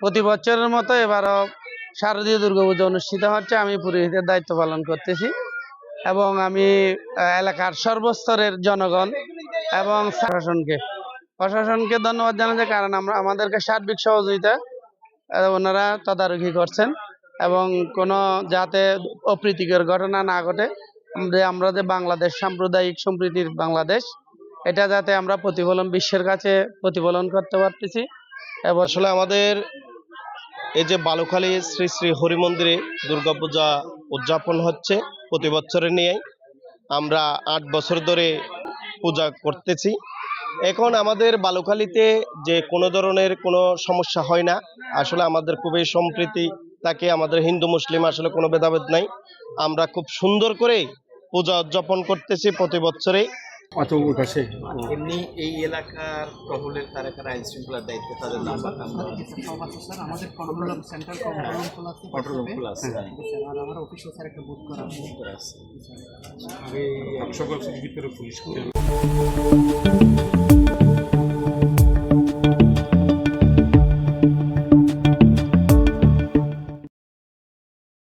প্রতি বছরের মতো এবারও শারদীয় দুর্গাপূজা অনুষ্ঠিত হচ্ছে। আমি পুরোহিতের দায়িত্ব পালন করতেছি এবং আমি এলাকার সর্বস্তরের জনগণ এবং প্রশাসনকে প্রশাসনকে ধন্যবাদ জানাচ্ছি কারণ আমরা, আমাদেরকে সার্বিক সহযোগিতা ওনারা তদারকি করছেন এবং কোনো যাতে অপ্রীতিকর ঘটনা না ঘটে, যে আমরা যে বাংলাদেশ সাম্প্রদায়িক সম্প্রীতির বাংলাদেশ, এটা যাতে আমরা প্রতিফলন, বিশ্বের কাছে প্রতিফলন করতে পারতেছি। এবং আসলে আমাদের এই যে বালুখালী শ্রী শ্রী হরি মন্দিরে দুর্গাপূজা উদযাপন হচ্ছে প্রতি বছরের নিয়ে আমরা আট বছর ধরে পূজা করতেছি। এখন আমাদের বালুখালীতে যে কোনো ধরনের কোনো সমস্যা হয় না। আসলে আমাদের খুবই সম্প্রীতি, তাকে আমাদের হিন্দু, মুসলিম আসলে কোনো ভেদাভেদ নাই। আমরা খুব সুন্দর করে পূজা উদযাপন করতেছি প্রতি বছরেই। অত পাশে এমনি এই এলাকার টহলের কারা কারা আইন শৃঙ্খলার দায়িত্বে তাদের নাম্বার নাম্বার আছে স্যার। আমাদের কন্ট্রোল সেন্ট্রাল কন্ট্রোল রুম খোলা আছে। কন্ট্রোল রুম খোলা আছে স্যার আর আমার অফিসে স্যার একটা বুক করা আছে। সকল ভিতরে পুলিশ